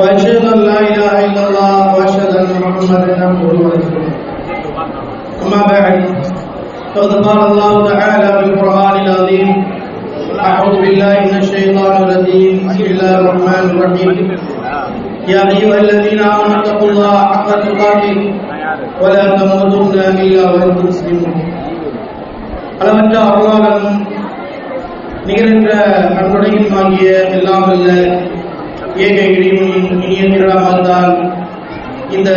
واشهد ان لا اله الا الله واشهد ان محمدا عبده ورسوله اما بعد فقد قال الله تعالى في القران العظيم اعوذ بالله من الشيطان الرجيم بسم الله الرحمن الرحيم يا ايها الذين امنوا اتقوا الله حق تقاته ولا تموتن الا وانتم مسلمون அளவற்ற அருளாளனும் நிகரற்ற அன்புடையும் ஆகிய எல்லாம் அல்ல ஏக இறைவனின் இனிய திருநாமத்தால் இந்த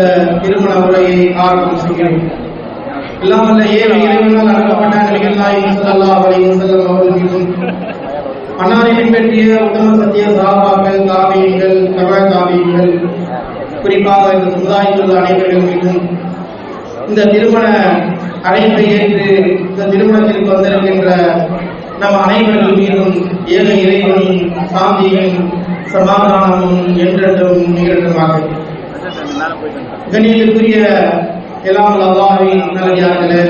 திருமண உரையை ஆரம்பம் செய்கிறோம். இல்லாமல் அல்ல ஏக இறைவனால் அனுப்பப்பட்ட நபிகள் நாயகம் ஸல்லல்லாஹு அலைஹி வஸல்லம் அவர்கள் மீதும் அன்னாரை உத்தம சத்திய சாபாக்கள் காவியங்கள் கவன காவியங்கள் குறிப்பாக இந்த சமுதாயத்தில் உள்ள அனைவர்கள் மீதும் இந்த திருமண அழைப்பை ஏற்று இந்த திருமணத்திற்கு வந்திருக்கின்ற நம் அனைவர்கள் மீதும் ஏக இறைவனின் சாந்தியும் சமாதானமும் என்றென்றும் நிகழ்ந்தமாக கண்ணியத்திற்குரிய எல்லாம் அல்லாஹின் நல்லடியார்களே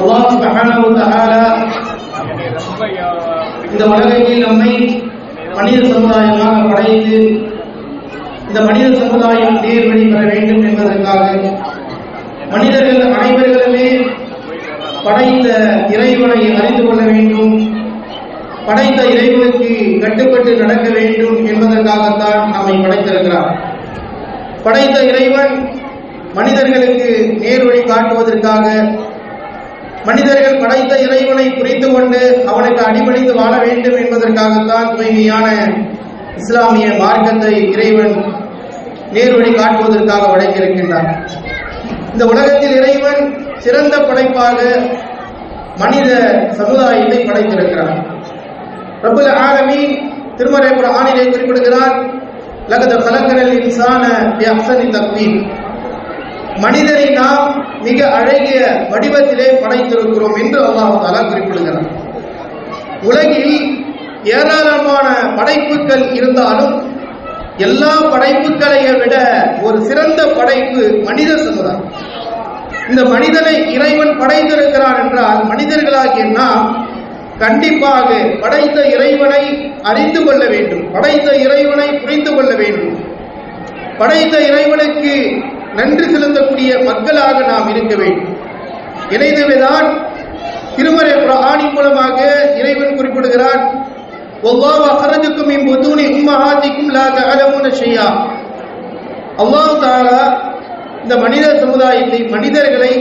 அல்லாஹ் சுப்ஹானஹு வ தஆலா இந்த உலகத்தில் நம்மை மனித சமுதாயமாக படைத்து இந்த மனித சமுதாயம் நேர்வழி பெற வேண்டும் என்பதற்காக மனிதர்கள் அனைவர்களுமே படைத்த இறைவனை அறிந்து கொள்ள வேண்டும். படைத்த இறைவனுக்கு கட்டுப்பட்டு நடக்க வேண்டும் என்பதற்காகத்தான் நம்மை படைத்திருக்கிறார். படைத்த இறைவன் மனிதர்களுக்கு நேர்வழி காட்டுவதற்காக மனிதர்கள் படைத்த இறைவனை புரிந்து கொண்டு அவனுக்கு அடிபணிந்து வாழ வேண்டும் என்பதற்காகத்தான் தூய்மையான இஸ்லாமிய மார்க்கத்தை இறைவன் நேர்வழி காட்டுவதற்காக படைத்திருக்கின்றார் இந்த உலகத்தில் இறைவன் சிறந்த படைப்பாக மனித சமுதாயத்தை படைத்திருக்கிறார் ரபுல் ஆலமி திருமறை ஆணிலே குறிப்பிடுகிறார் லகத கலக்கரல் இன்சான அப்சனி தக்வீன் மனிதரை நாம் மிக அழகிய வடிவத்திலே படைத்திருக்கிறோம் என்று அல்லாஹாலா குறிப்பிடுகிறார் உலகில் ஏராளமான படைப்புகள் இருந்தாலும் எல்லா படைப்புகளைய விட ஒரு சிறந்த படைப்பு மனித சமுதாயம். இந்த மனிதனை இறைவன் படைத்திருக்கிறான் என்றால் மனிதர்களாகிய நாம் கண்டிப்பாக படைத்த இறைவனை அறிந்து கொள்ள வேண்டும். படைத்த இறைவனை புரிந்து கொள்ள வேண்டும். படைத்த இறைவனுக்கு நன்றி செலுத்தக்கூடிய மக்களாக நாம் இருக்க வேண்டும். இணைந்தவைதான் திருமறை பிரகாணி மூலமாக இறைவன் குறிப்பிடுகிறான் ஒவ்வாவ் அகரஜுக்கும் இம்புதூனி உம்மஹாதிக்கும் லா தஅலமுன ஷையா. அல்லாஹ் தாலா இந்த மனித சமுதாயத்தை மனிதர்களை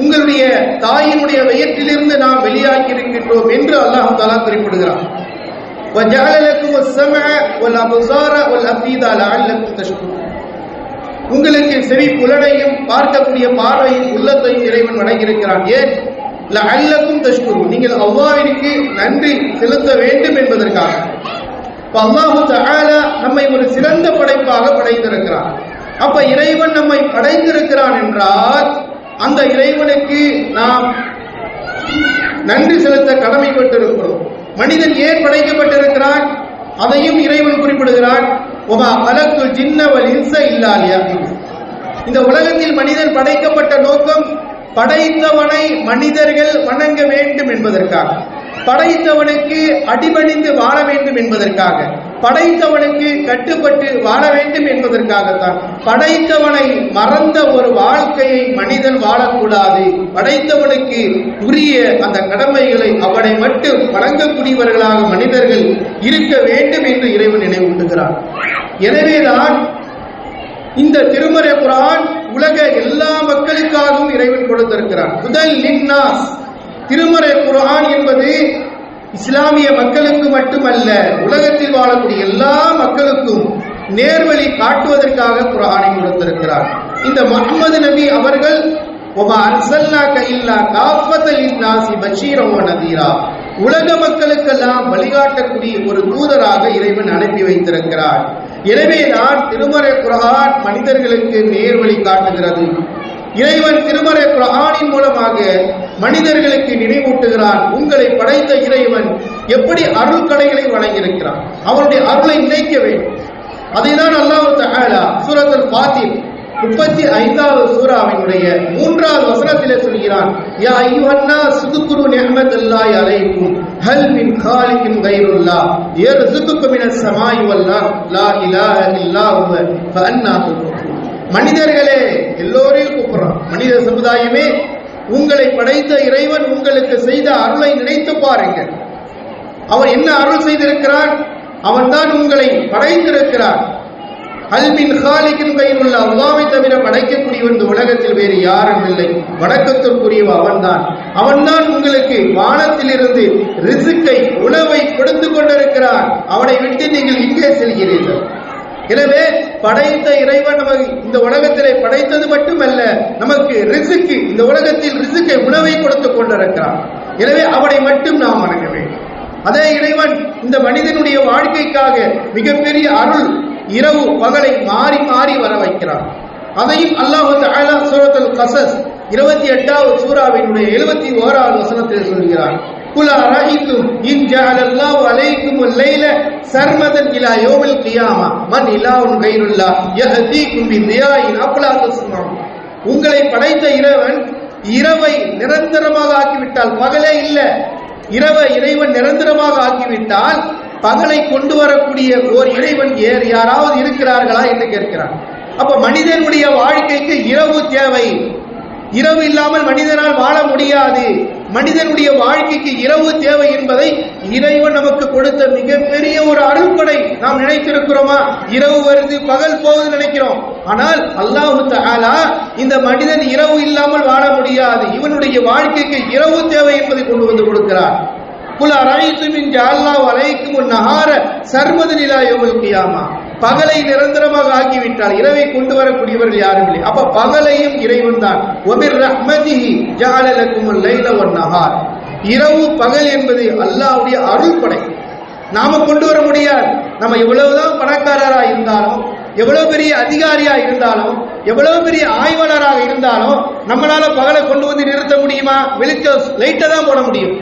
உங்களுடைய தாயினுடைய வயிற்றிலிருந்து நாம் வெளியாகி இருக்கின்றோம் என்று அல்லாஹு தாலா குறிப்பிடுகிறான். உங்களுக்கு செவி புலனையும் பார்க்கக்கூடிய பார்வையும் உள்ளத்தையும் இறைவன் வழங்கியிருக்கிறான் ஏன்? அல்லக்கும் தஷ்குரு நீங்கள் அவ்வாவிற்கு நன்றி செலுத்த வேண்டும் என்பதற்காக. அல்லாஹு தஆலா நம்மை ஒரு சிறந்த படைப்பாக படைத்திருக்கிறார் அப்ப இறைவன் நம்மை படைத்திருக்கிறான் என்றால் அந்த இறைவனுக்கு நாம் நன்றி செலுத்த கடமைப்பட்டிருக்கிறோம். மனிதன் ஏன் படைக்கப்பட்டிருக்கிறான்? அதையும் இறைவன் குறிப்பிடுகிறான். ஒமா மலக்கு ஜின்னவல் இன்ச இல்லாலியா இந்த உலகத்தில் மனிதன் படைக்கப்பட்ட நோக்கம் படைத்தவனை மனிதர்கள் வணங்க வேண்டும் என்பதற்காக. படைத்தவனுக்கு அடிபணிந்து வாழ வேண்டும் என்பதற்காக படைத்தவனுக்கு கட்டுப்பட்டு வாழ வேண்டும் என்பதற்காகத்தான். படைத்தவனை மறந்த ஒரு வாழ்க்கையை மனிதன் வாழக்கூடாது. படைத்தவனுக்கு உரிய அந்த கடமைகளை அவனை மட்டும் வழங்கக்கூடியவர்களாக மனிதர்கள் இருக்க வேண்டும் என்று இறைவன் நினைவூட்டுகிறான். எனவேதான் இந்த திருமறை குரான் உலக எல்லா மக்களுக்காகவும் இறைவன் கொடுத்திருக்கிறான். முதல் லின்னாஸ் திருமறை குரான் என்பது இஸ்லாமிய மக்களுக்கு மட்டுமல்ல உலகத்தில் வாழக்கூடிய எல்லா மக்களுக்கும் நேர்வழி காட்டுவதற்காக குரானை கொடுத்திருக்கிறார். இந்த முகமது நபி அவர்கள் இல்லா உலக மக்களுக்கெல்லாம் வழிகாட்டக்கூடிய ஒரு தூதராக இறைவன் அனுப்பி வைத்திருக்கிறார். எனவே நான் திருமறை குரான் மனிதர்களுக்கு நேர்வழி காட்டுகிறது. இறைவன் திருமறை குரானின் மூலமாக மனிதர்களுக்கு நினைவூட்டுகிறான். உங்களை படைத்த இறைவன் எப்படி அருள் கடைகளை வழங்கியிருக்கிறான்? அவருடைய அருளை நினைக்க வேண்டும். அதை தான் அல்லாஹ் தஆலா சூரத்துல் ஃபாத்திர் முப்பத்தி ஐந்தாவது சூறாவினுடைய மூன்றாவது வசனத்திலே சொல்கிறான். யா ஐயுஹன்னா சுதுக்குரு நிஅமத்துல்லாஹி அலைக்கும். ஹல் மின் காலிகின் கைருல்லா யர்சுகுக்கும் மினஸ் ஸமாய் லா இலாஹ இல்லா ஹுவ. ஃபஅன்னா துஃபகூன் மனிதர்களே எல்லோரையும் கூப்பிடுறான். மனித சமுதாயமே உங்களை படைத்த இறைவன் உங்களுக்கு செய்த அருளை நினைத்து பாருங்கள். அவன் என்ன அருள் செய்திருக்கிறான் அவன்தான் உங்களை படைத்திருக்கிறான் அல்மின் ஹாலிக்கின் கையில் உள்ள அல்லாவை தவிர படைக்கக்கூடியவன் இந்த உலகத்தில் வேறு யாரும் இல்லை. வணக்கத்திற்குரியவ அவன்தான். அவன்தான் உங்களுக்கு வானத்திலிருந்து ரிசுக்கை உணவை கொடுத்து கொண்டிருக்கிறான் அவனை விட்டு நீங்கள் இங்கே செல்கிறீர்கள். எனவே படைத்த இறைவன் நமக்கு இந்த உலகத்திலே படைத்தது மட்டுமல்ல நமக்கு ரிசுக்கு இந்த உலகத்தில் ரிசுக்கை உணவை கொடுத்து கொண்டிருக்கிறான். எனவே அவனை மட்டும் நாம் வணங்க வேண்டும். அதே இறைவன் இந்த மனிதனுடைய வாழ்க்கைக்காக மிகப்பெரிய அருள் இரவு பகலை மாறி மாறி வர வைக்கிறான். அதையும் அல்லாஹு தஆலா சூரத்துல் கசஸ் இருபத்தி எட்டாவது சூறாவினுடைய எழுபத்தி ஓராவது வசனத்தில் சொல்கிறான். குல அரஹித்தும் இன் ஜஅலல்லாஹு அலைக்கும் லைல சர்மதன் இலா யௌமில் கியாமா. மன் இலாஹுன் கைருல்லா யஹ்தீக்கும் பிதியாயின் அஃலா சொன்னான் உங்களை படைத்த இறைவன் இரவை நிரந்தரமாக ஆக்கிவிட்டால் பகலே இல்ல. இரவை இறைவன் நிரந்தரமாக ஆக்கிவிட்டால் பகலை கொண்டு வரக்கூடிய ஓர் இறைவன் ஏர் யாராவது இருக்கிறார்களா என்று கேட்கிறான். அப்ப மனிதனுடைய வாழ்க்கைக்கு இரவு தேவை. இரவு இல்லாமல் மனிதனால் வாழ முடியாது. மனிதனுடைய வாழ்க்கைக்கு இரவு தேவை என்பதை இறைவன் நமக்கு கொடுத்த மிகப்பெரிய ஒரு அருள்படை நாம் நினைத்திருக்கிறோமா? இரவு வருது பகல் போகுது நினைக்கிறோம். ஆனால் அல்லாஹு தஆலா இந்த மனிதன் இரவு இல்லாமல் வாழ முடியாது. இவனுடைய வாழ்க்கைக்கு இரவு தேவை என்பதை கொண்டு வந்து கொடுக்கிறார். குல அரைத்தும் இன்று அல்லாஹ் அலைக்கும் நகார சர்மது நிலா யோமல் கியாமா. பகலை நிரந்தரமாக ஆக்கிவிட்டால் இரவை கொண்டு வரக்கூடியவர்கள் யாரும் இல்லை. அப்ப பகலையும் இறைவன் தான். ஒமிர் ரஹ்மதிஹி ஜஅலலக்கும் லைல வன் நஹார். இரவு பகல் என்பது அல்லாவுடைய அருள் படை நாம கொண்டு வர முடியாது. நம்ம எவ்வளவுதான் பணக்காரராக இருந்தாலும் எவ்வளவு பெரிய அதிகாரியா இருந்தாலும் எவ்வளவு பெரிய ஆய்வாளராக இருந்தாலும் நம்மளால பகலை கொண்டு வந்து நிறுத்த முடியுமா? வெளிச்ச லைட்டை தான் போட முடியும்.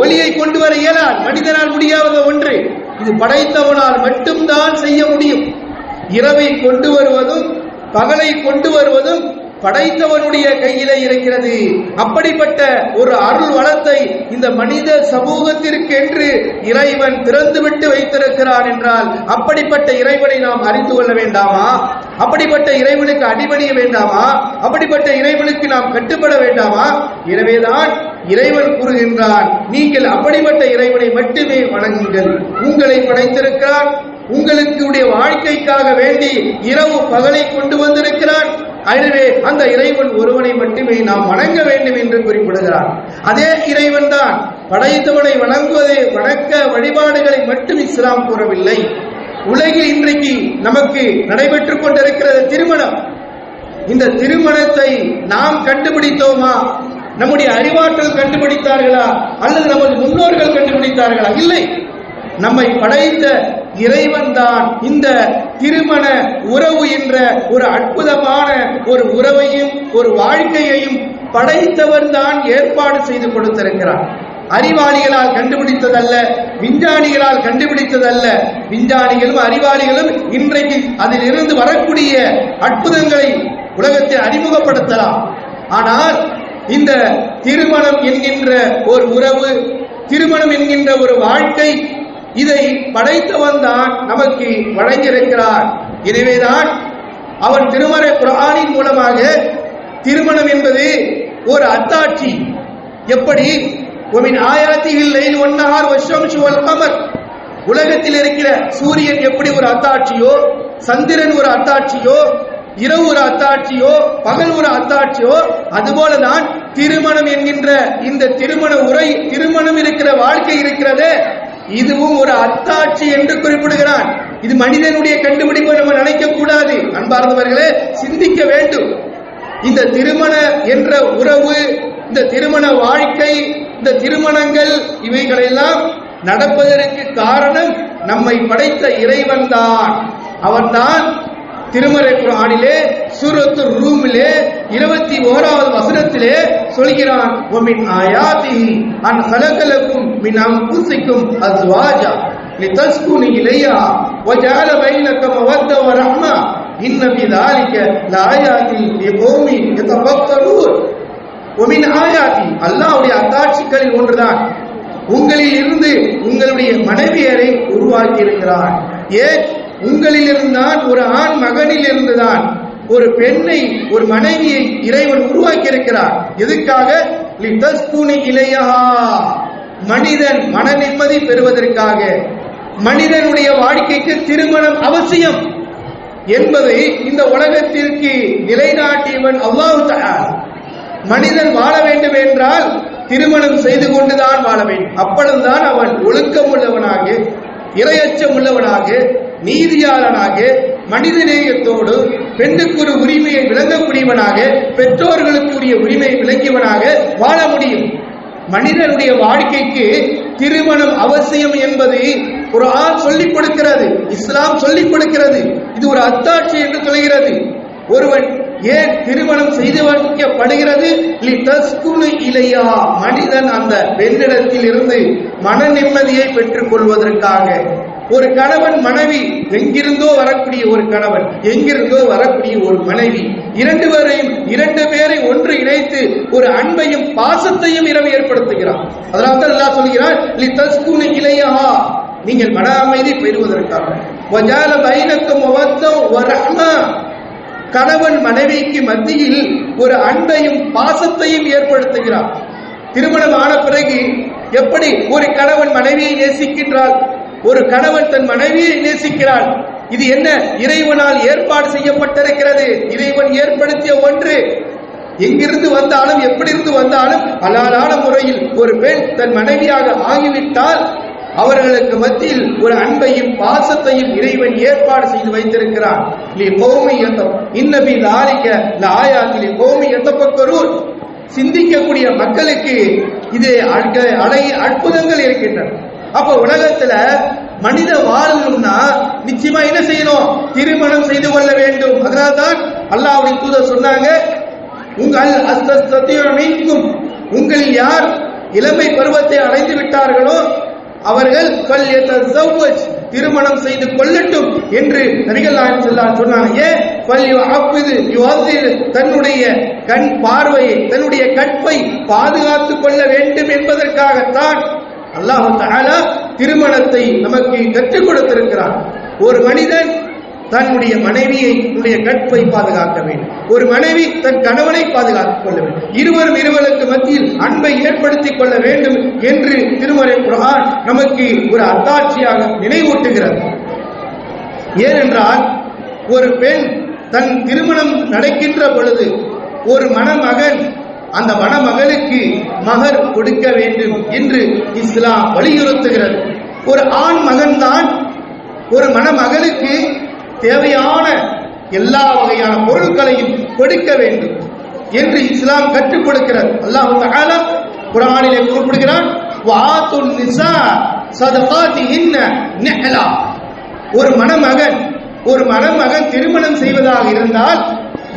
ஒளியை கொண்டு வர இயலா மனிதனால் முடியாத ஒன்று. இது படைத்தவனால் மட்டும்தான் செய்ய முடியும். இரவை கொண்டு வருவதும் பகலை கொண்டு வருவதும் படைத்தவனுடைய கையிலே இருக்கிறது. அப்படிப்பட்ட ஒரு அருள் வளத்தை இந்த மனித சமூகத்திற்கு என்று இறைவன் திறந்துவிட்டு வைத்திருக்கிறான் என்றால் அப்படிப்பட்ட இறைவனை நாம் அறிந்து கொள்ள வேண்டாமா? அப்படிப்பட்ட இறைவனுக்கு அடிபணிய வேண்டாமா? அப்படிப்பட்ட இறைவனுக்கு நாம் கட்டுப்பட வேண்டாமா? எனவேதான் இறைவன் கூறுகின்றான் நீங்கள் அப்படிப்பட்ட இறைவனை மட்டுமே வணங்குங்கள். உங்களை படைத்திருக்கிறான். உங்களுக்கு உடைய வாழ்க்கைக்காக வேண்டி இரவு பகலை கொண்டு வந்திருக்கிறான். எனவே அந்த இறைவன் ஒருவனை மட்டுமே நாம் வணங்க வேண்டும் என்று குறிப்பிடுகிறான். அதே இறைவன் தான் படைத்தவனை வணங்குவதை வணக்க வழிபாடுகளை மட்டும் இஸ்லாம் கூறவில்லை. உலகில் இன்றைக்கு நமக்கு நடைபெற்றுக் கொண்டிருக்கிறது திருமணம். இந்த திருமணத்தை நாம் கண்டுபிடித்தோமா? நம்முடைய அறிவாற்றல் கண்டுபிடித்தார்களா? அல்லது நமது முன்னோர்கள் கண்டுபிடித்தார்களா? இல்லை. நம்மை படைத்த இறைவன் தான் இந்த திருமண உறவு என்ற ஒரு அற்புதமான ஒரு உறவையும் ஒரு வாழ்க்கையையும் படைத்தவன் தான் ஏற்பாடு செய்து கொடுத்திருக்கிறார். அறிவாளிகளால் கண்டுபிடித்ததல்ல விஞ்ஞானிகளால் கண்டுபிடித்ததல்ல. விஞ்ஞானிகளும் அறிவாளிகளும் இன்றைக்கு அதில் இருந்து வரக்கூடிய அற்புதங்களை உலகத்தில் அறிமுகப்படுத்தலாம். ஆனால் இந்த திருமணம் என்கின்ற ஒரு உறவு திருமணம் என்கின்ற ஒரு வாழ்க்கை இதை படைத்தவன் தான் நமக்கு வழங்கியிருக்கிறார். எனவேதான் அவன் திருமண குரானின் மூலமாக திருமணம் என்பது ஒரு அத்தாட்சி. எப்படி? ஒமின் ஆயாத்திகள் லைன் ஒன்னஹார் வஷம் சுவல் கமர் உலகத்தில் இருக்கிற சூரியன் எப்படி ஒரு அத்தாட்சியோ சந்திரன் ஒரு அத்தாட்சியோ இரவு ஒரு அத்தாட்சியோ பகல் ஒரு அத்தாட்சியோ அதுபோலதான் திருமணம் என்கின்ற இந்த திருமண உரை திருமணம் இருக்கிற வாழ்க்கை இருக்கிறது இதுவும் ஒரு அத்தாட்சி என்று குறிப்பிடுகிறான். இது மனிதனுடைய கண்டுபிடிப்பு நம்ம நினைக்க கூடாது அன்பார்ந்தவர்களே சிந்திக்க வேண்டும். இந்த திருமண என்ற உறவு இந்த திருமண வாழ்க்கை இந்த திருமணங்கள் இவைகளெல்லாம் நடப்பதற்கு காரணம் நம்மை படைத்த இறைவன் தான் அவன்தான் திருமறை குரானிலே சூரத்து ரூமிலே இருபத்தி ஓராவது வசனத்திலே சொல்கிறான் ஒமின் ஆயாதி அன் கலகலக்கும் மின் அம்புசிக்கும் அஸ்வாஜா لتسكن إليها وجعل بينكم مودة ورحمة إن في ذلك لآيات لقوم يتفكرون ஒமின் ஆயாத்தி அல்லாவுடைய அத்தாட்சிகளில் ஒன்றுதான். உங்களில் இருந்து உங்களுடைய மனைவியரை உருவாக்கி இருக்கிறார் ஏன்? உங்களில் இருந்தான் ஒரு ஆண் மகனில் இருந்துதான் ஒரு பெண்ணை ஒரு மனைவியை இறைவன் உருவாக்கி இருக்கிறார் எதுக்காக இலையா. மனிதன் மன நிம்மதி பெறுவதற்காக. மனிதனுடைய வாழ்க்கைக்கு திருமணம் அவசியம் என்பதை இந்த உலகத்திற்கு நிலைநாட்டியவன் அல்லாஹு மனிதன் வாழ வேண்டும் என்றால் திருமணம் செய்து கொண்டுதான் வாழ வேண்டும். அப்பொழுதுதான் அவன் ஒழுக்கம் உள்ளவனாக இரையச்சம் உள்ளவனாக நீதியாளனாக மனிதநேயத்தோடு பெண்ணுக்கு ஒரு உரிமையை விளங்கக்கூடியவனாக பெற்றோர்களுக்குரிய உரிமையை விளங்கியவனாக வாழ முடியும். மனிதனுடைய வாழ்க்கைக்கு திருமணம் அவசியம் என்பதை ஒரு ஆண் சொல்லிக் கொடுக்கிறது இஸ்லாம் சொல்லிக் கொடுக்கிறது. இது ஒரு அத்தாட்சி என்று சொல்கிறது. ஒருவன் ஏன் திருமணம் செய்து வைக்கப்படுகிறது லிதஸ்குனு இலையா மனிதன் அந்த பெண்ணிடத்தில் இருந்து மன நிம்மதியை பெற்றுக் கொள்வதற்காக. ஒரு கணவன் மனைவி எங்கிருந்தோ வரக்கூடிய ஒரு கணவன் எங்கிருந்தோ வரக்கூடிய ஒரு மனைவி இரண்டு பேரையும் இரண்டு பேரை ஒன்று இணைத்து ஒரு அன்பையும் பாசத்தையும் இரவு ஏற்படுத்துகிறான் அதனால தான் அல்லாஹ் சொல்கிறான் லிதஸ்குனு இலையா. நீங்கள் மன அமைதி பெறுவதற்காக. வஜால பைனக்கும் முகத்தம் வரஹ்மா கணவன் மனைவிக்கு மத்தியில் ஒரு அன்பையும் பாசத்தையும் ஏற்படுத்துகிறார். திருமணம் ஆன பிறகு எப்படி ஒரு கணவன் மனைவியை நேசிக்கின்றாள் ஒரு கணவன் தன் மனைவியை நேசிக்கிறான் இது என்ன? இறைவனால் ஏற்பாடு செய்யப்பட்டிருக்கிறது. இறைவன் ஏற்படுத்திய ஒன்று. எங்கிருந்து வந்தாலும் எப்படி இருந்து வந்தாலும் அலாலான முறையில் ஒரு பெண் தன் மனைவியாக ஆகிவிட்டால் அவர்களுக்கு மத்தியில் ஒரு அன்பையும் பாசத்தையும் இறைவன் ஏற்பாடு செய்து வைத்திருக்கிறான். லி கோமி எத்தம் இன்னபி லாரிக்க லாயாத்திலே கோமி சிந்திக்கக்கூடிய மக்களுக்கு இது அழ- அற்புதங்கள் இருக்கின்றன. அப்ப உலகத்துல மனித வாழணும்னா நிச்சயமா என்ன செய்யணும்? திருமணம் செய்து கொள்ள வேண்டும். அதனால்தான் அல்லாவுடைய தூதர் சொன்னாங்க உங்கள் அஸ்தீக்கும் உங்களில் யார் இளமை பருவத்தை அடைந்து விட்டார்களோ அவர்கள் திருமணம் செய்து கொள்ளட்டும் என்று நபிகள் நாயகம் ஸல்லல்லாஹு சொன்னாங்க. தன்னுடைய கண் பார்வையை தன்னுடைய கற்பை பாதுகாத்துக் கொள்ள வேண்டும் என்பதற்காகத்தான் அல்லாஹ் திருமணத்தை நமக்கு கற்றுக் கொடுத்திருக்கிறார் ஒரு மனிதன் தன்னுடைய மனைவியை உடைய கற்பை பாதுகாக்க வேண்டும். ஒரு மனைவி தன் கணவனை பாதுகாத்துக் கொள்ள வேண்டும். இருவரும் இருவருக்கு மத்தியில் அன்பை ஏற்படுத்திக் கொள்ள வேண்டும் என்று திருமறை குரான் நமக்கு ஒரு அத்தாட்சியாக நினைவூட்டுகிறது. ஏனென்றால் ஒரு பெண் தன் திருமணம் நடக்கின்ற பொழுது ஒரு மணமகன் அந்த மணமகளுக்கு மகர் கொடுக்க வேண்டும் என்று இஸ்லாம் வலியுறுத்துகிறது. ஒரு ஆண் மகன்தான் ஒரு மணமகளுக்கு தேவையான எல்லா வகையான பொருட்களையும் கொடுக்க வேண்டும் என்று இஸ்லாம் கற்றுக் கொடுக்கிறது. அல்லாஹ் தஆலா குரானிலே குறிப்பிடுகிறான் ஒரு மணமகன் ஒரு மணமகன் திருமணம் செய்வதாக இருந்தால்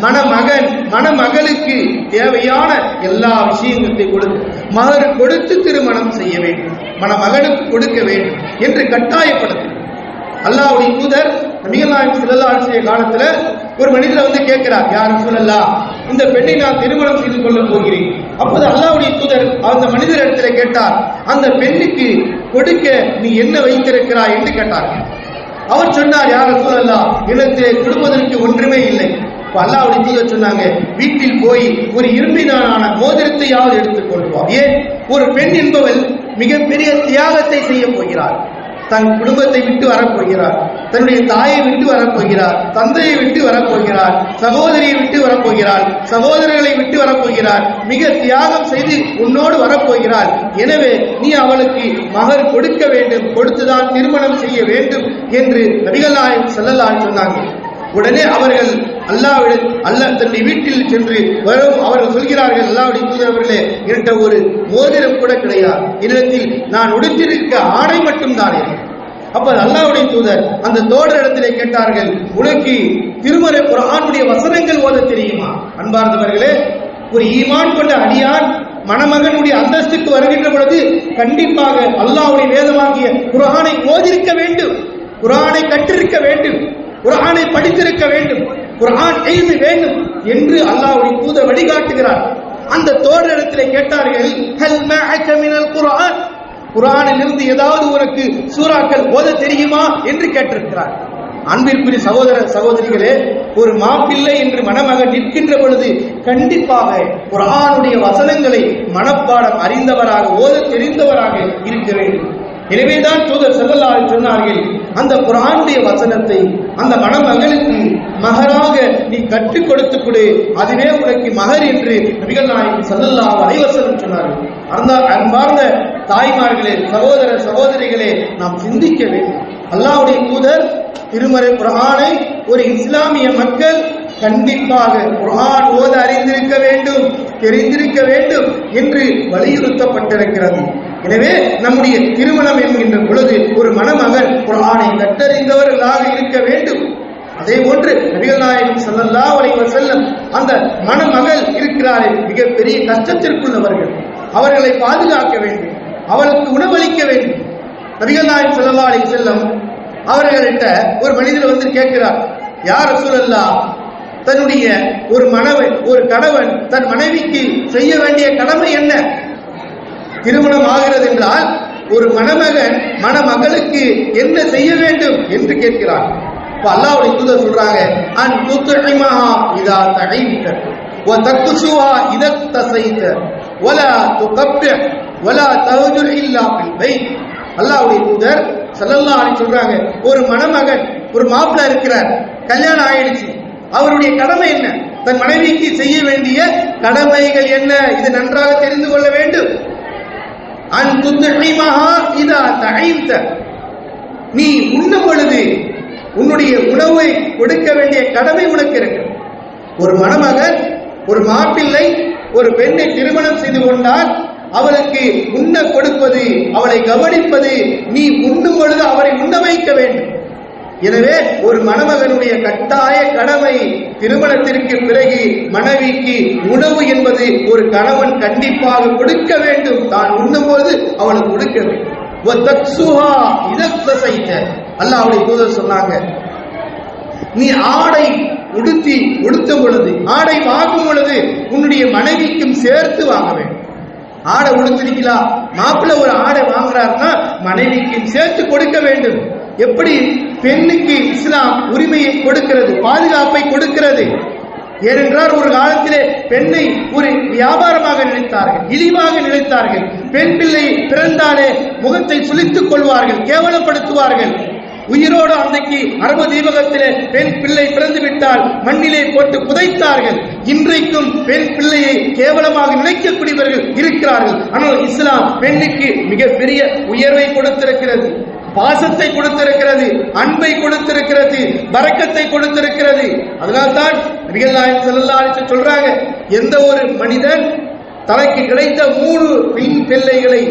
மணமகன் மணமகளுக்கு தேவையான எல்லா விஷயங்களை கொடுத்து மகர் கொடுத்து திருமணம் செய்ய வேண்டும் மணமகனுக்கு கொடுக்க வேண்டும் என்று கட்டாயப்படுத்து அல்லாவுடைய தூதர் நபிகள்நாயகம் சிலல்லா ஆட்சிய காலத்துல ஒரு மனிதரை வந்து கேட்கிறார் யார் சொல்லலா இந்த பெண்ணை நான் திருமணம் செய்து கொள்ள போகிறேன். அப்போது அல்லாவுடைய தூதர் அந்த மனிதர் இடத்துல கேட்டார் அந்த பெண்ணுக்கு கொடுக்க நீ என்ன வைத்திருக்கிறாய்? என்று கேட்டார். அவர் சொன்னார் யார் சொல்லலா இடத்திலே கொடுப்பதற்கு ஒன்றுமே இல்லை. இப்போ அல்லாவுடைய தூதர் சொன்னாங்க வீட்டில் போய் ஒரு இரும்பினான மோதிரத்தையாவது எடுத்துக் கொண்டு வா. ஏன்? ஒரு பெண் என்பவள் மிகப்பெரிய தியாகத்தை செய்ய போகிறார் தன் குடும்பத்தை விட்டு வரப்போகிறார். தன்னுடைய தாயை விட்டு வரப்போகிறார். தந்தையை விட்டு வரப்போகிறார். சகோதரியை விட்டு வரப்போகிறார். சகோதரர்களை விட்டு வரப்போகிறார். மிக தியாகம் செய்து உன்னோடு வரப்போகிறார். எனவே நீ அவளுக்கு மகர் கொடுக்க வேண்டும். கொடுத்துதான் திருமணம் செய்ய வேண்டும் என்று நபிகள் நாயகம் செல்லலாம் சொன்னாங்க உடனே அவர்கள் அல்லாவிட அல்ல தன்னுடைய வீட்டில் சென்று வரும் அவர்கள் சொல்கிறார்கள் அல்லாவுடைய தூதரவர்களே என்கிட்ட ஒரு மோதிரம் கூட கிடையாது. என்னிடத்தில் நான் உடுத்திருக்க ஆடை மட்டும்தானே அப்ப அல்லாவுடைய தூதர் அந்த தோடர் இடத்திலே கேட்டார்கள் உனக்கு திருமறை குரானுடைய வசனங்கள் ஓத தெரியுமா? அன்பார்ந்தவர்களே ஒரு ஈமான் கொண்ட அடியான் மணமகனுடைய அந்தஸ்துக்கு வருகின்ற பொழுது கண்டிப்பாக அல்லாவுடைய வேதமாகிய குரானை ஓதிருக்க வேண்டும். குரானை கற்றிருக்க வேண்டும். குரானை படித்திருக்க வேண்டும். குரான் எழுதி வேண்டும் என்று அல்லாஹ்வுடைய தூத வழிகாட்டுகிறார். அந்த தோழரிடத்திலே கேட்டார்கள் ஹல் மஅக மினல் குர்ஆன்? குரானில் இருந்து ஏதாவது உனக்கு சூறாக்கள் ஓத தெரியுமா என்று கேட்டிருக்கிறார். அன்பிற்குரிய சகோதர சகோதரிகளே ஒரு மாப்பிள்ளை என்று மணமகன் நிற்கின்ற பொழுது கண்டிப்பாக குரானுடைய வசனங்களை மனப்பாடம் அறிந்தவராக ஓத தெரிந்தவராக இருக்க வேண்டும். எனவேதான் தூதர் செல்லல்லால் சொன்னார்கள் அந்த குரானுடைய வசனத்தை அந்த மணமகளுக்கு மகராக நீ கற்றுக் கொடுத்து கொடு. அதுவே உனக்கு மகர் என்று நபிகள் நாயகம் செல்லல்லா அலைவசனம் சொன்னார்கள். அந்த அன்பார்ந்த தாய்மார்களே சகோதர சகோதரிகளே நாம் சிந்திக்க வேண்டும். அல்லாவுடைய தூதர் திருமறை குர்ஆனை ஒரு இஸ்லாமிய மக்கள் கண்டிப்பாக குர்ஆன் ஓத அறிந்திருக்க வேண்டும் தெரிந்திருக்க வேண்டும் என்று வலியுறுத்தப்பட்டிருக்கிறது. எனவே நம்முடைய திருமணம் என்கின்ற பொழுது ஒரு மணமகன் குர்ஆனை கற்றறிந்தவர்களாக இருக்க வேண்டும். அதே போன்று நபிகள் நாயகம் செல்லல்லா அலைஹி செல்லம் அந்த மணமகள் இருக்கிறாரே மிகப்பெரிய கஷ்டத்திற்குள்ளவர்கள். அவர்களை பாதுகாக்க வேண்டும். அவளுக்கு உணவளிக்க வேண்டும். நபிகள் நாயகம் செல்லல்லா அலைஹி செல்லம் அவர்களிட்ட ஒரு மனிதர் வந்து கேட்கிறார் யார் சூழல்லா தன்னுடைய ஒரு மனவன் ஒரு கணவன் தன் மனைவிக்கு செய்ய வேண்டிய கடமை என்ன? திருமணம் ஆகிறது என்றால் ஒரு மணமகன் மணமகளுக்கு என்ன செய்ய வேண்டும்? என்று கேட்கிறார். இப்போ அல்லாஹ்வுடைய தூதர் சொல்றாங்க அன் துத்இமஹா இதா தகைத்த வ தக்சுஹா இத தசைத்த வலா துகப்பி வலா தஹஜுர் இல்லா பில் பைத். அல்லாஹ்வுடைய தூதர் ஸல்லல்லாஹு அலைஹி சொல்றாங்க ஒரு மணமகன் ஒரு மாப்பிள்ளை இருக்கிறார் கல்யாணம் ஆயிடுச்சு. அவருடைய கடமை என்ன? தன் மனைவிக்கு செய்ய வேண்டிய கடமைகள் என்ன? இது நன்றாக தெரிந்து கொள்ள வேண்டும். அன் துத்இமஹா இதா தகைத்த நீ உண்ணும் பொழுது உன்னுடைய உணவை கொடுக்க வேண்டிய கடமை உனக்கு இருக்கு. ஒரு மணமகன் ஒரு மாப்பிள்ளை ஒரு பெண்ணை திருமணம் செய்து கொண்டால் அவளுக்கு உண்ண கொடுப்பது அவளை கவனிப்பது நீ உண்ணும் பொழுது அவரை உண்ண வைக்க வேண்டும். எனவே ஒரு மணமகனுடைய கட்டாய கடமை திருமணத்திற்கு பிறகு மனைவிக்கு உணவு என்பது ஒரு கணவன் கண்டிப்பாக கொடுக்க வேண்டும். தான் உண்ணும்போது அவளுக்கு கொடுக்க வேண்டும். அல்லாவுடைய தூதர் சொன்னாங்க நீ ஆடை உடுத்தி உடுத்தும் பொழுது ஆடை வாங்கும் பொழுது உன்னுடைய மனைவிக்கும் சேர்த்து வாங்க வேண்டும். ஆடை உடுத்திருக்கலாம் மாப்பிள்ளை ஒரு ஆடை வாங்குறாருன்னா மனைவிக்கும் சேர்த்து கொடுக்க வேண்டும். எப்படி? பெண்ணுக்கு இஸ்லாம் உரிமையை கொடுக்கிறது பாதுகாப்பை கொடுக்கிறது. ஏனென்றால் ஒரு காலத்திலே பெண்ணை ஒரு வியாபாரமாக நினைத்தார்கள் இழிவாக நினைத்தார்கள். பெண் பிள்ளை பிறந்தாலே முகத்தை சுழித்துக் கொள்வார்கள் கேவலப்படுத்துவார்கள். உயிரோடு அன்றைக்கு அரபு தீபகத்திலே பெண் பிள்ளை பிறந்து விட்டால் மண்ணிலே போட்டு புதைத்தார்கள். இன்றைக்கும் பெண் பிள்ளையை கேவலமாக நினைக்கக்கூடியவர்கள் இருக்கிறார்கள். ஆனால் இஸ்லாம் பெண்ணுக்கு மிகப்பெரிய உயர்வை கொடுத்திருக்கிறது பாசத்தை கொடுத்திருக்கிறது அன்பை கொடுத்திருக்கிறது பரக்கத்தை கொடுத்திருக்கிறது. அதனால்தான் நபிகள் நாயகம் ஸல்லல்லாஹு அலைஹி சொல்றாங்க எந்த ஒரு மனிதன் தனக்கு கிடைத்த மூணு பெண் பிள்ளைகளை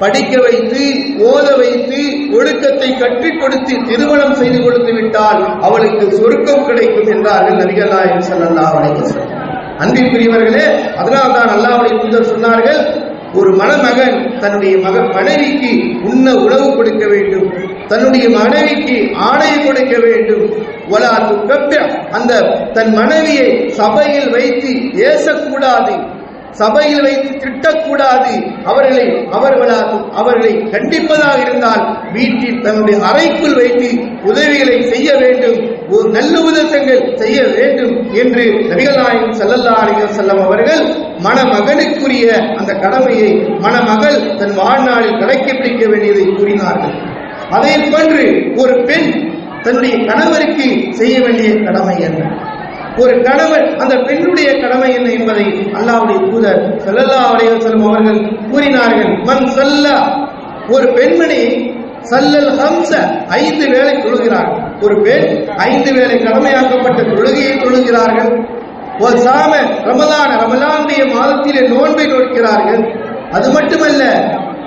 படிக்க வைத்து ஓத வைத்து ஒழுக்கத்தை கற்றுக் கொடுத்து திருமணம் செய்து கொடுத்து விட்டால் அவளுக்கு சொர்க்கம் கிடைக்கும் என்றார்கள் நபிகள் நாயகம் செல்லல்லா அலைஹி அன்பிற்குரியவர்களே அதனால் தான் அல்லாஹ்வுடைய தூதர் சொன்னார்கள் ஒரு மணமகன் தன்னுடைய மக மனைவிக்கு உண்ண உணவு கொடுக்க வேண்டும் தன்னுடைய மனைவிக்கு ஆடை கொடுக்க வேண்டும் ஒலா துக்கப்ப அந்த தன் மனைவியை சபையில் வைத்து ஏசக்கூடாது. சபையில் வைத்து திட்டக்கூடாது. அவர்களை அவர்களா அவர்களை கண்டிப்பதாக இருந்தால் வீட்டில் தன்னுடைய அறைக்குள் வைத்து உதவிகளை செய்ய வேண்டும். ஒரு நல்ல உதவிகள் செய்ய வேண்டும் என்று நபிகள் செல்லல்லா அலிகள் செல்லம் அவர்கள் மணமகனுக்குரிய அந்த கடமையை மணமகள் தன் வாழ்நாளில் கடைப்பிடிக்க வேண்டியதை கூறினார்கள். அதே போன்று ஒரு பெண் தன்னுடைய கணவருக்கு செய்ய வேண்டிய கடமை என்ன? ஒரு கணவன் அந்த பெண்ணுடைய கடமை என்ன என்பதை அல்லாவுடைய தூதர் செல்லல்லா அலைஹி செல்லும் அவர்கள் கூறினார்கள். மன் செல்ல ஒரு பெண்மணி சல்லல் ஹம்ச ஐந்து வேளை தொழுகிறார். ஒரு பெண் ஐந்து வேளை கடமையாக்கப்பட்ட தொழுகையை தொழுகிறார்கள். ஒரு சாம ரமலான ரமலானுடைய மாதத்திலே நோன்பை நோக்கிறார்கள் அது மட்டுமல்ல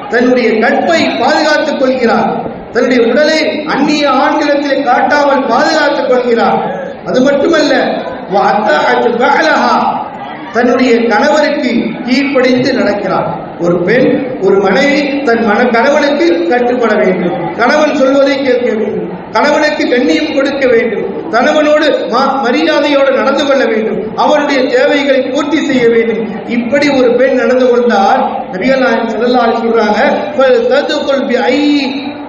தன்னுடைய கற்பை பாதுகாத்துக் கொள்கிறார். தன்னுடைய உடலை அந்நிய ஆண்களத்திலே காட்டாமல் பாதுகாத்துக் கொள்கிறார். அது மட்டுமல்ல தன்னுடைய கணவருக்கு கீழ்ப்படைந்து நடக்கிறார். ஒரு பெண் ஒரு மனைவி தன் மன கணவனுக்கு கட்டுப்பட வேண்டும். கணவன் சொல்வதை கேட்க வேண்டும். கணவனுக்கு கண்ணியம் கொடுக்க வேண்டும். கணவனோடு மா- மரியாதையோடு நடந்து கொள்ள வேண்டும். அவனுடைய தேவைகளை பூர்த்தி செய்ய வேண்டும். இப்படி ஒரு பெண் நடந்து கொண்டால் நபிகள் நாயகம் செல்லலாறு சொல்றாங்க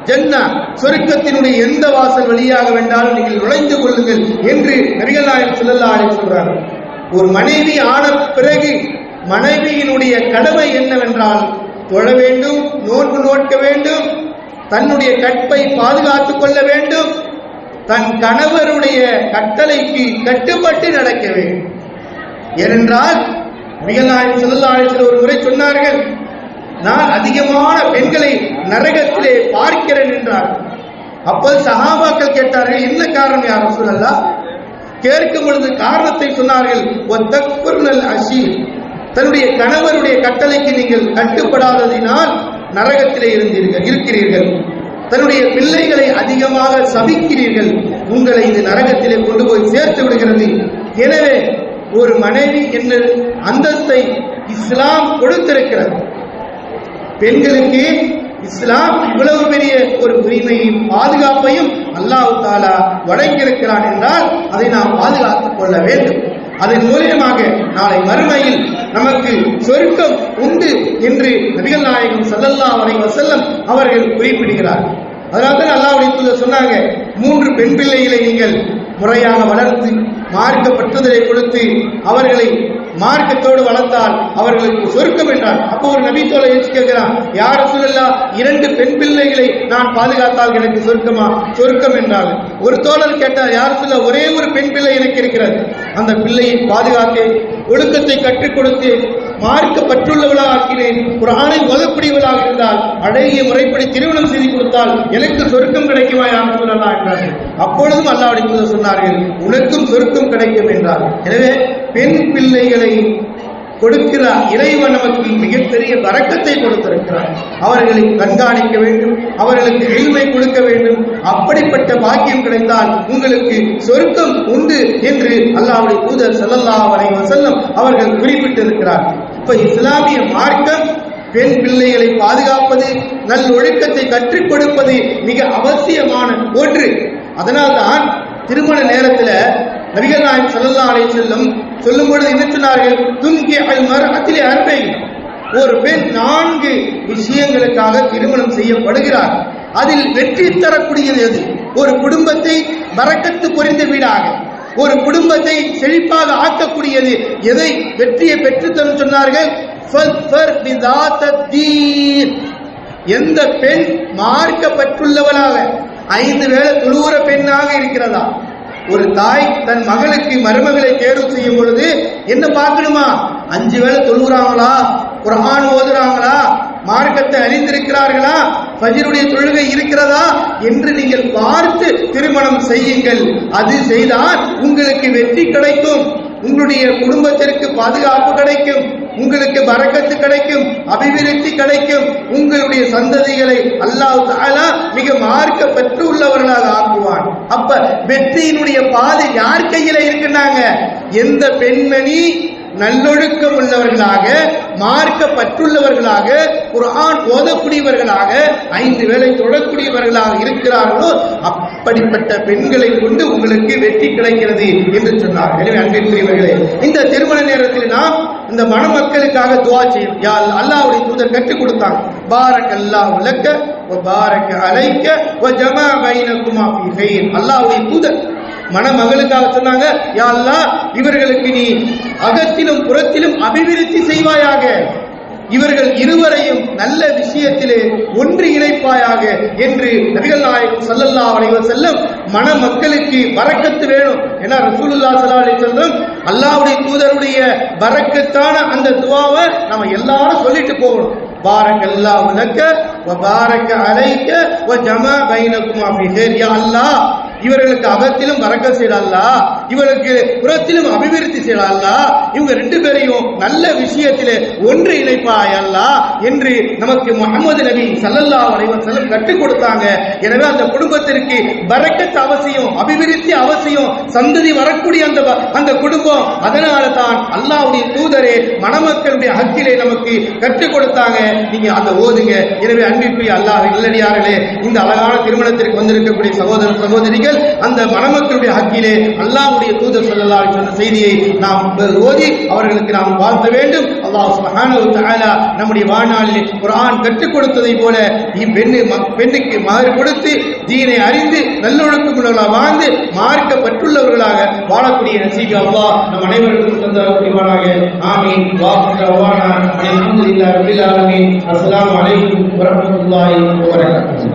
ஜன்னா சொருக்கத்தினுடைய எந்த வாசல் வழியாக வேண்டாலும் நீங்கள் நுழைந்து கொள்ளுங்கள் என்று நபிகள் நாயகம் ஸல்லல்லாஹு அலைஹி ஒரு மனைவி ஆன பிறகு மனைவியினுடைய கடமை என்னவென்றால் தொழ வேண்டும் நோன்பு நோட்க வேண்டும் தன்னுடைய கற்பை பாதுகாத்துக் கொள்ள வேண்டும் தன் கணவருடைய கட்டளைக்கு கட்டுப்பட்டு நடக்க வேண்டும். ஏனென்றால் நபிகள் நாயகம் ஒரு முறை சொன்னார்கள் நான் அதிகமான பெண்களை நரகத்திலே பார்க்கிறேன் என்றார். அப்போது சகாபாக்கள் கேட்டார்கள் என்ன காரணம் யார் சொல்லலாம் கேட்கும் பொழுது காரணத்தை சொன்னார்கள் ஒத்தக்குர்னல் அஷி தன்னுடைய கணவருடைய கட்டளைக்கு நீங்கள் கட்டுப்படாததினால் நரகத்திலே இருந்தீர்கள் இருக்கிறீர்கள். தன்னுடைய பிள்ளைகளை அதிகமாக சபிக்கிறீர்கள் உங்களை இந்த நரகத்திலே கொண்டு போய் சேர்த்து விடுகிறது. எனவே ஒரு மனைவி என்ற அந்தஸ்தை இஸ்லாம் கொடுத்திருக்கிறது. பெண்களுக்கு இஸ்லாம் இவ்வளவு பெரிய ஒரு உரிமையும் பாதுகாப்பையும் அல்லாஹு தாலா வழங்கியிருக்கிறான் என்றால் அதை நாம் பாதுகாத்துக் கொள்ள வேண்டும். அதன் மூலியமாக நாளை மறுமையில் நமக்கு சொர்க்கம் உண்டு என்று நபிகள் நாயகம் சல்லல்லா அலைஹி வஸல்லம் அவர்கள் குறிப்பிடுகிறார் அதனால தான் அல்லாவுடைய தூதர் சொன்னாங்க. மூன்று பெண் பிள்ளைகளை நீங்கள் முறையாக வளர்த்து மார்க்க பற்றுதலை கொடுத்து அவர்களை மார்க்கத்தோடு வளர்த்தால் அவர்களுக்கு சொர்க்கம் என்றார் அப்போ ஒரு நபி எழுச்சி கேட்கிறான் யார் சூழல்லா இரண்டு பெண் பிள்ளைகளை நான் பாதுகாத்தால் எனக்கு சொர்க்கமா? சொர்க்கம் என்றார் ஒரு தோழர் கேட்டார் யார் சொல்ல ஒரே ஒரு பெண் பிள்ளை எனக்கு இருக்கிறது. அந்த பிள்ளையை பாதுகாத்தேன் ஒழுக்கத்தை கற்றுக் கொடுத்தேன் மார்க்க பற்றுள்ளவளாக ஆக்கினேன் குரானை ஓதக்கூடியவளாக இருந்தால் அழகிய முறைப்படி திருமணம் செய்து கொடுத்தால் எனக்கு சொர்க்கம் கிடைக்குமா யார் சொல்லலாம் என்றார்கள். அப்பொழுதும் அல்லாஹ் சொன்னார்கள் உனக்கும் சொர்க்கம் கிடைக்கும் என்றார் எனவே பெண் பிள்ளைகளை கொடுக்கிறார் இறைவன் நமக்கு மிகப்பெரிய வரக்கத்தை கொடுத்திருக்கிறார். அவர்களை கண்காணிக்க வேண்டும் அவர்களுக்கு எளிமை கொடுக்க வேண்டும். அப்படிப்பட்ட பாக்கியம் கிடைத்தால் உங்களுக்கு சொர்க்கம் உண்டு என்று அல்லாவுடைய தூதர் செல்லல்லா அலைஹி வசல்லம் அவர்கள் குறிப்பிட்டிருக்கிறார். இப்ப இஸ்லாமிய மார்க்கம் பெண் பிள்ளைகளை பாதுகாப்பது நல் ஒழுக்கத்தை கற்றுக் கொடுப்பது மிக அவசியமான ஒன்று. அதனால்தான் திருமண நேரத்தில் நபிகள் நாயகம் ஸல்லல்லாஹு அலை செல்லும் சொல்லும் பொழுது என்ன சொன்னார்கள்? துன்கி அல் அத்திலே அர்பை ஒரு பெண் நான்கு விஷயங்களுக்காக திருமணம் செய்யப்படுகிறார். அதில் வெற்றி தரக்கூடியது எது? ஒரு குடும்பத்தை மறக்கத்து பொறிந்த வீடாக. ஒரு குடும்பத்தை செழிப்பாக ஆக்கக்கூடியது எதை? வெற்றியை பெற்றுத்தரும் சொன்னார்கள். எந்த பெண் மார்க்கப்பட்டுள்ளவளாக ஐந்து வேளை துளுவுற பெண்ணாக இருக்கிறதா? ஒரு தாய் தன் மகளுக்கு மருமகளை தேர்வு செய்யும் பொழுது என்ன பார்க்கணுமா? அஞ்சு வேளை தொழுகிறாங்களா? குர்ஆன் ஓதுறாங்களா? மார்க்கத்தை அறிந்திருக்கிறார்களா ஃபஜ்ருடைய தொழுகை இருக்கிறதா? என்று நீங்கள் பார்த்து திருமணம் செய்யுங்கள். அது செய்தால் உங்களுக்கு வெற்றி கிடைக்கும். உங்களுடைய குடும்பத்திற்கு பாதுகாப்பு கிடைக்கும் உங்களுக்கு வரக்கத்து கிடைக்கும் அபிவிருத்தி கிடைக்கும் உங்களுடைய சந்ததிகளை அல்லாஹ் தாலா மிக மார்க்க பெற்று உள்ளவர்களாக ஆக்குவான். அப்ப வெற்றியினுடைய பாதை யார் கையில இருக்குன்னாங்க? எந்த பெண்மணி நல்லொழுக்கம் உள்ளவர்களாக மார்க்க பற்றுள்ளவர்களாக ஆண் ஓதக்கூடியவர்களாக ஐந்து வேளை தொடக்கூடியவர்களாக இருக்கிறார்களோ அப்படிப்பட்ட பெண்களை கொண்டு உங்களுக்கு வெற்றி கிடைக்கிறது என்று சொன்னார் எனவே அன்பிற்குரியவர்களே இந்த திருமண நேரத்தில் நாம் இந்த மணமக்களுக்காக துவா செய்யும் யா அல்லாஹ்வுடைய தூதர் கற்றுக் கொடுத்தாங்க. பாரக் அல்லாஹ் உலக்க வ பாரக் அலைக்க ஜமா பைனகுமா ஃபீ தூதர் மணமகளுக்காக சொன்னாங்க யா இவர்களுக்கு நீ அகத்திலும் புறத்திலும் அபிவிருத்தி செய்வாயாக. இவர்கள் இருவரையும் நல்ல விஷயத்திலே ஒன்று இணைப்பாயாக. என்று நபிகள் நாயகம் சல்லல்லா அலைவர் செல்லும் மன மக்களுக்கு வரக்கத்து வேணும். ஏன்னா ரசூலுல்லா ஸல்லல்லாஹு அலி வஸல்லம் அல்லாவுடைய தூதருடைய வரக்கத்தான அந்த துவாவை நம்ம எல்லாரும் சொல்லிட்டு போகணும். பாரக் அல்லாஹ் பாரக்க அழைக்க அலைக்க வ ஜமா பைனகுமா அப்படி சரியா யா அல்லாஹ் இவர்களுக்கு அகத்திலும் பறக்க செய்யலா இவர்களுக்கு புறத்திலும் அபிவிருத்தி செய்யலா இவங்க ரெண்டு பேரையும் நல்ல விஷயத்திலே ஒன்று இணைப்பாய் அல்லா என்று நமக்கு முகமது நபி சல்லல்லா அலைஹி செல்லம் கற்றுக் கொடுத்தாங்க. எனவே அந்த குடும்பத்திற்கு பறக்கத்து அவசியம் அபிவிருத்தி அவசியம் சந்ததி வரக்கூடிய அந்த வ- அந்த குடும்பம். அதனால தான் அல்லாவுடைய தூதரே மணமக்களுடைய ஹக்கிலே நமக்கு கற்றுக் கொடுத்தாங்க. நீங்க அந்த ஓதுங்க. எனவே அன்பிற்குரிய அல்லாஹ் இல்லடியார்களே இந்த அழகான திருமணத்திற்கு வந்திருக்கக்கூடிய சகோதர சகோதரிகள் அந்த மணமக்களுடைய ஹக்கிலே அல்லாவுடைய தூதர் சொல்லலா சொன்ன செய்தியை நாம் ஓதி அவர்களுக்கு நாம் வாழ்த்த வேண்டும். அல்லாஹ் சுப்ஹானஹு தஆலா நம்முடைய வாழ்நாளில் குர்ஆன் கற்றுக் கொடுத்ததை போல இப்பெண்ணு பெண்ணுக்கு மாறு கொடுத்து தீனை அறிந்து நல்லொழுக்கம் உள்ளவர்களாக வாழ்ந்து மார்க்கப்பட்டுள்ளவர்களாக வாழக்கூடிய நசீக அல்லாஹ் நம் அனைவருக்கும் தந்தவர்களாக ஆமீன். வாஹு தவானா அல்ஹம்துலில்லாஹி ரப்பில் ஆலமீன். அஸ்ஸலாமு அலைக்கும் வரஹ்மத்துல்லாஹி வபரகாத்துஹு.